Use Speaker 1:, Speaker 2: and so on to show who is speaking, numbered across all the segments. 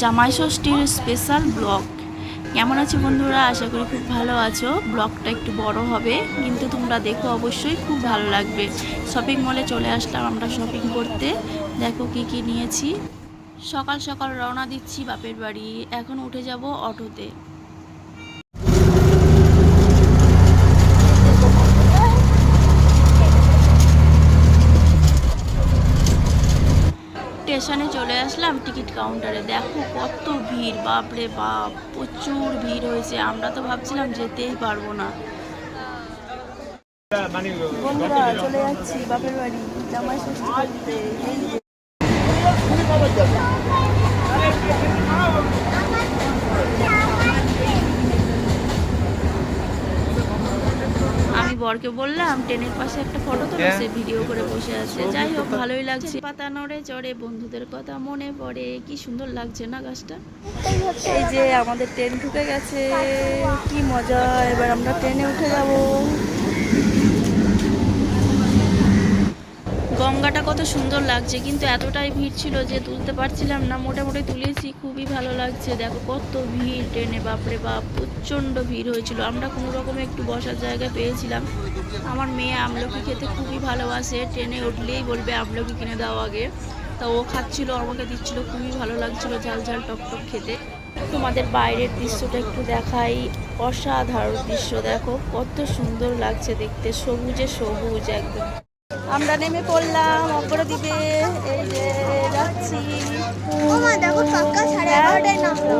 Speaker 1: জামাই ষষ্ঠীর special blog কেমন আছো বন্ধুরা? আশা করি খুব ভালো আছো। ব্লগটা একটু বড় হবে, কিন্তু তোমরা দেখো অবশ্যই খুব ভালো লাগবে। শপিং মলে চলে আসলাম আমরা শপিং করতে। দেখো কি কি নিয়েছি। সকাল সকাল রওনা দিচ্ছি বাপের বাড়ি। এখন উঠে যাব অটোতে স্টেশনে চলে আসলাম টিকিট কাউন্টারে দেখো কত ভিড়, বাপরে বাপ, প্রচুর ভিড় হয়েছে। আমরা তো ভাবছিলাম যেতেই পারব না। বন্ধুরা, চলে যাচ্ছি বাপের বাড়ি, জামাই ষষ্ঠী করতে এই যে। আমি বরকে বললাম টেনের পাশে একটা ফটো তো সে ভিডিও করে বসে আছে। যাই হোক ভালোই লাগছে। পাতা নড়ে চড়ে বন্ধুদের কথা মনে পড়ে। কি সুন্দর লাগছে না গাছটা? এই যে আমাদের ট্রেন ঢুকে গেছে কি মজা। এবার আমরা ট্রেনে উঠে যাব। গঙ্গাটা কত সুন্দর লাগছে, কিন্তু এতটাই ভিড় ছিল যে তুলতে পারছিলাম না। মোটামুটি তুলেছি, খুবই ভালো লাগছে। দেখো কত ভিড় ট্রেনে বাপরে বাপ, প্রচণ্ড ভিড় হয়েছিল। আমরা কোনো রকমে একটু বসার জায়গা পেয়েছিলাম। আমার মেয়ে আমলকি খেতে খুবই ভালোবাসে ট্রেনে উঠলেই বলবে আমলকি কিনে দাও আগে। তা ও খাচ্ছিল, আমাকে দিচ্ছিল, খুবই ভালো লাগছিল ঝাল ঝাল টক টক খেতে। তোমাদের বাইরের দৃশ্যটা একটু দেখাই। অসাধারণ দৃশ্য, দেখো কত সুন্দর লাগছে দেখতে। সবুজে সবুজ একদম। আমরা নেমে পড়লাম অগ্রদ্বীপে। এই যে যাচ্ছি।
Speaker 2: দেখো পাক্কা সাড়ে এগারোটায় নামলো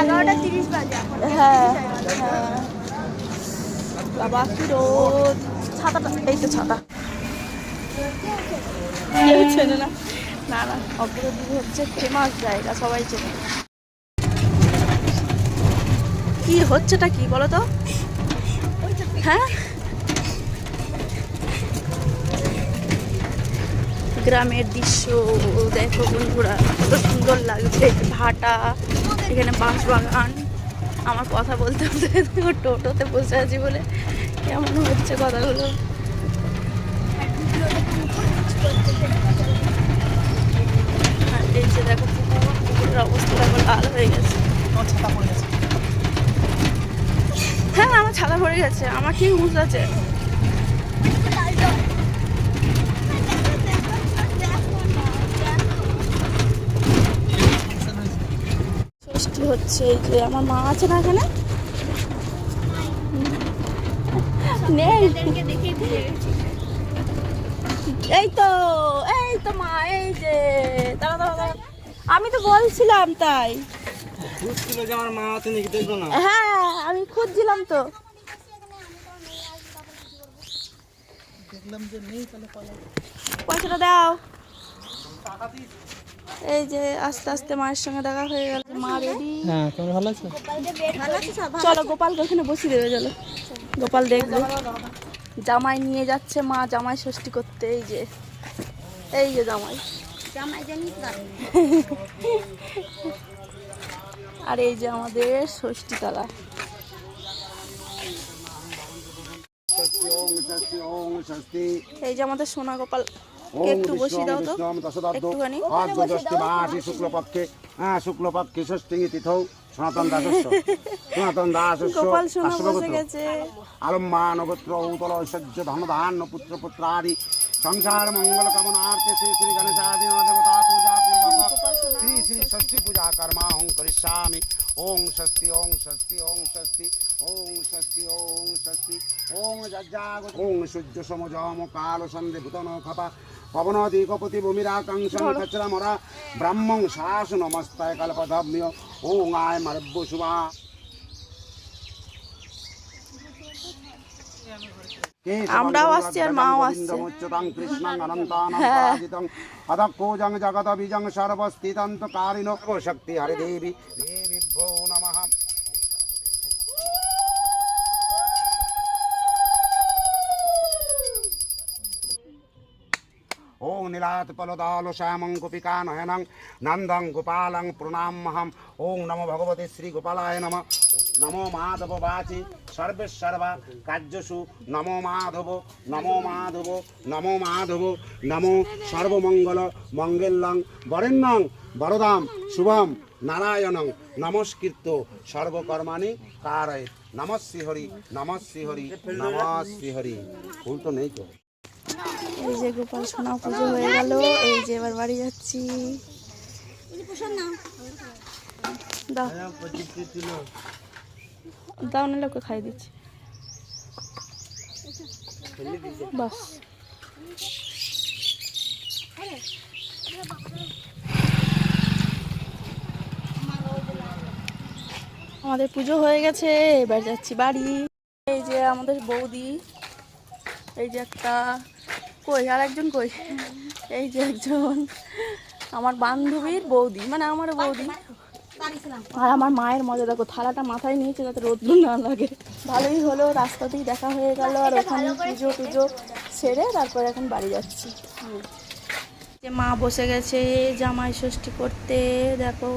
Speaker 2: এগারোটা তিরিশ বাজে।
Speaker 1: হ্যাঁ হ্যাঁ। বাবা কি রোদ। ছাতাটা এই তো ছাতা। চেনে না। না না অপরাধী হচ্ছে ফেমাস জায়গা সবাই চেনে। কি হচ্ছেটা কি বলো তো? হ্যাঁ? গ্রামের দৃশ্য দেখো বন্ধুরা কত সুন্দর লাগছে। ভাটা এখানে বাঁশ বাগান। আমার কথা বলতে বলতে টোটোতে বসে আছি বলে কেমন হচ্ছে কথাগুলো? আর এই যে দেখো পুকুর পুকুরের লাল হয়ে গেছে। হ্যাঁ আমার ছাতা পড়ে গেছে। আমার ঠিক হুঁশ আছে ষষ্ঠী হচ্ছে এই যে আমার মা আছে না এখানে? নেই। এই তো এই তো মা এই যে দাঁড়া দাঁড়া দাঁড়া। আমি তো বলছিলাম তাই। হ্যাঁ আমি খুঁজছিলাম তো। পয়সাটা দাও। এই যে আস্তে আস্তে মায়ের সঙ্গে দেখা হয়ে গেল। মা রেডি
Speaker 3: হ্যাঁ তোমার ভালো আছে?
Speaker 2: ভালো আছে সব
Speaker 1: চলো গোপালকে ওখানে বসিয়ে দেবে চলো। গোপাল দেখবে। জামাই নিয়ে যাচ্ছে মা জামাই ষষ্ঠী করতে এই যে। এই যে জামাই।
Speaker 2: জামাই জানিস না
Speaker 1: আর এই যে আমাদের ষষ্ঠী তলা। এই যে আমাদের সোনা গোপাল। একটু বসিয়ে দাও তো। একটুখানি।
Speaker 4: মাসি শুক্লপক্ষে হ্যাঁ শুক্লপক্ষে ষষ্ঠী তিথৌ? সনাতন দাসস্য সনাতন দাসস্য
Speaker 1: বসে
Speaker 4: আলম্বান গোত্র উতল ঐশ্বর্য ধন ধান্য পুত্র পুত্রাদি। সংসার মঙ্গল কামনার্থে শ্রী শ্রী গণেশাদি দেবতা পূজা পূর্বক। শ্রী শ্রী ষষ্ঠী পূজা কর্মাহং করিষ্যামি। ওং ষষ্ঠী ওং ষষ্ঠী ওং ষষ্ঠী ওং ষষ্ঠী ওং ষষ্ঠী ওং যজ্জাগ ওং সূর্য সমজম কাল সন্ধে ভূতন খপা। পবনদি কপতি ভূমিরাকাংশং কচরামরা ব্রাহ্মং শাস নমস্তায় কল্পধম্য ওং আয় মারব্য শুভা।
Speaker 1: আমরাও আসছি আর মাও আসছে।
Speaker 4: কৃষ্ণং অনন্তানং জগত বীজং সর্বস্থিতন্ত কারিণ। শক্তি হরি দেবী। দেবী নমঃ। নয়নং নন্দং গোপালং প্রণামহম ওং নমো ভগবতে শ্রী গোপালায় নম নমো মাধব বাচি সর্বেশ্বর্বা কার্যসু নমো মাধব নমো মাধব নমো মাধব নমো সর্বমঙ্গল মঙ্গলং বরেণ্যং বরদাম শুভম নারায়ণং নমস্কৃত সর্বকর্মাণি কারয় নমঃ শ্রীহরি নমঃ শ্রীহরি নমঃ শ্রীহরি ফুল তো নেই তো
Speaker 1: এই যে গোপাল সোনা পুজো হয়ে গেল, এই যে এবার বাড়ি যাচ্ছি। দাও। দাও না লোকে খাই দিচ্ছি। আমাদের পুজো হয়ে গেছে, এবার যাচ্ছি বাড়ি। এই যে আমাদের বৌদি, এই যে একটা কই? আর একজন কই? এই যে একজন। আমার বান্ধবীর বৌদি মানে আমার বৌদি। আর আমার মায়ের মজা, দেখো, থালাটা মাথায় নিয়েছে যাতে রোদ্দুর না লাগে। ভালোই হলো, রাস্তাতেই দেখা হয়ে গেল, আর ওখানে পুজো টুজো সেরে তারপরে এখন বাড়ি যাচ্ছি। যে মা বসে গেছে জামাই ষষ্ঠী করতে, দেখো।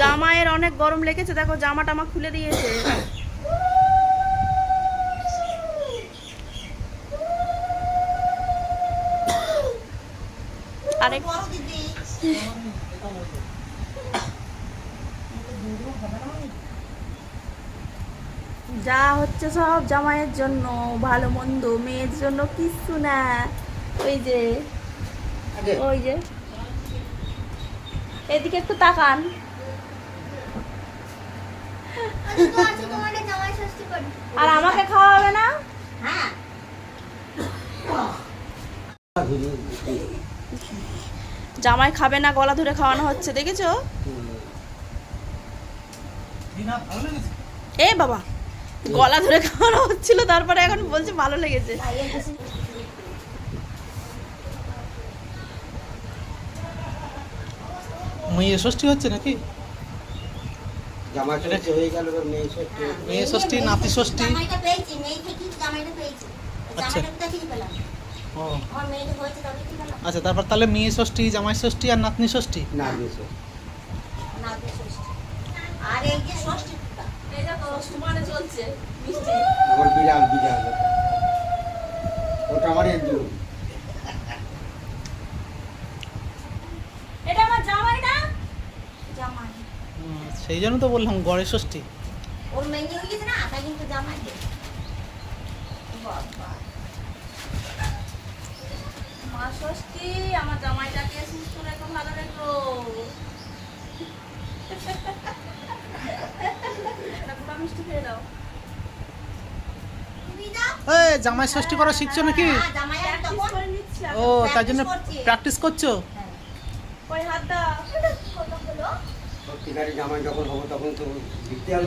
Speaker 1: জামাইয়ের অনেক গরম লেগেছে, দেখো জামা টামা খুলে দিয়েছে। আরেক। যা হচ্ছে সব জামাইয়ের জন্য ভালো মন্দ মেয়ের জন্য কিচ্ছু না। ওই যে ওই যে। এদিকে একটু তাকান। আর আমাকে খাওয়া হবে না জামাই খাবে না গলা ধরে খাওয়ানো হচ্ছে দেখেছ? এ বাবা গলা ধরে খাওয়ানো হচ্ছিল তারপরে এখন বলছে ভালো লেগেছে।
Speaker 3: মেয়ে ষষ্ঠী হচ্ছে নাকি?
Speaker 4: মেয়ে ষষ্ঠী।
Speaker 3: মেয়ে ষষ্ঠী নাতি ষষ্ঠী? আচ্ছা। ও। আচ্ছা তারপর তাহলে মেয়ে ষষ্ঠী জামাই ষষ্ঠী আর নাতনি ষষ্ঠী?
Speaker 4: না ষষ্ঠী। বিড়াল বিড়াল। ওটা আমার
Speaker 1: এটা আমার জামাই
Speaker 5: জামাই।
Speaker 3: সেই জন্য তো বললাম গড়ের ষষ্ঠী।
Speaker 5: ওর মেয়ে হয়ে গেছে না তা কিন্তু জামাই বাবা।
Speaker 1: মা ষষ্ঠী আমার জামাইটাকে সুস্থ রেখো ভালো রেখো। মিষ্টি খেয়ে দাও
Speaker 3: জামাই ষষ্ঠী করা শিখছো নাকি?
Speaker 1: করে নিচ্ছি
Speaker 3: ও তার জন্য প্র্যাকটিস করছ?
Speaker 5: হ্যাঁ।
Speaker 4: জামাই যখন হব তখন তো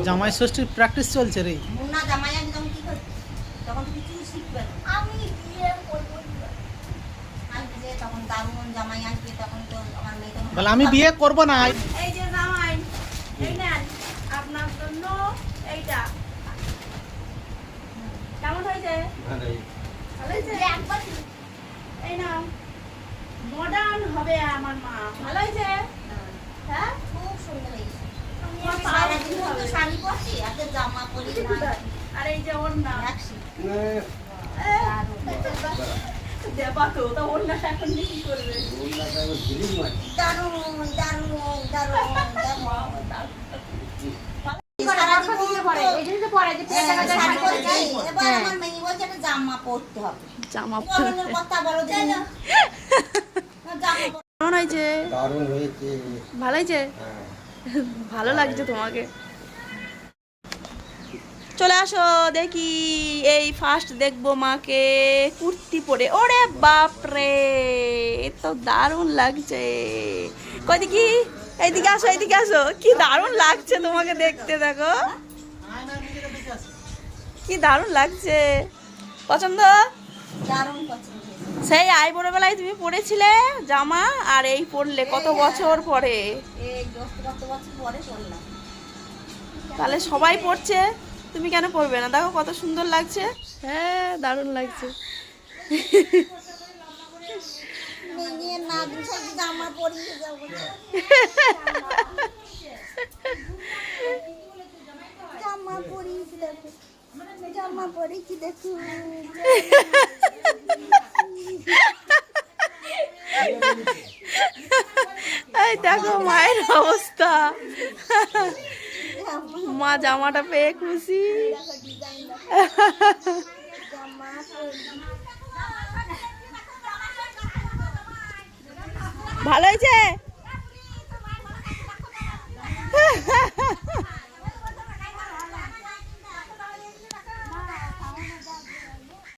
Speaker 3: জামাই ষষ্ঠীর প্র্যাকটিস চলছে রে।
Speaker 5: মুন্না জামাই আমি তখন কি করছি? তখন কিছু শিখবে
Speaker 2: আমি বিয়ে করব
Speaker 5: আসবে যে তখন দারুণ জামাই আসবে তখন তো আমার মেয়ে তখন
Speaker 3: বলে আমি বিয়ে করব না।
Speaker 1: এই যে জামাই এই নেন আপনার জন্য এইটা। কেমন হয়েছে। ভালো হয়েছে? এই নাও। মডার্ন হবে আমার মা। ভালো হয়েছে? হ্যাঁ?
Speaker 5: খুব সুন্দর হয়েছে। শাড়ি পরছি এত জামা পরি না।
Speaker 1: আর এই যে ওর না। তো ওর না এখন কি করবে।
Speaker 5: দারুণ দারুণ দারুণ জামা পরতে হবে।
Speaker 1: জামা
Speaker 5: কথা বলো পর-
Speaker 1: কেমন হয়েছে?
Speaker 4: দারুণ
Speaker 1: ভালো হয়েছে?
Speaker 4: হ্যাঁ।
Speaker 1: ভালো লাগছে তোমাকে। চলে আসো দেখি। এই ফার্স্ট দেখব মাকে। কুর্তি পরে। ওরে বাপ রে তো দারুণ লাগছে। কই দেখি এইদিকে আসো এইদিকে আসো। কি দারুণ লাগছে তোমাকে দেখতে দেখো। কি দারুণ লাগছে। পছন্দ। সেই আইবুড়ো বেলায় তুমি পরেছিলে জামা আর এই পরলে কত বছর পরে? তাহলে সবাই পড়ছে? তুমি কেন পড়বে না? দেখো কত সুন্দর লাগছে। হ্যাঁ দারুণ লাগছে। দেখো মায়ের অবস্থা। মা জামাটা পেয়ে খুশি। ভালো হয়েছে?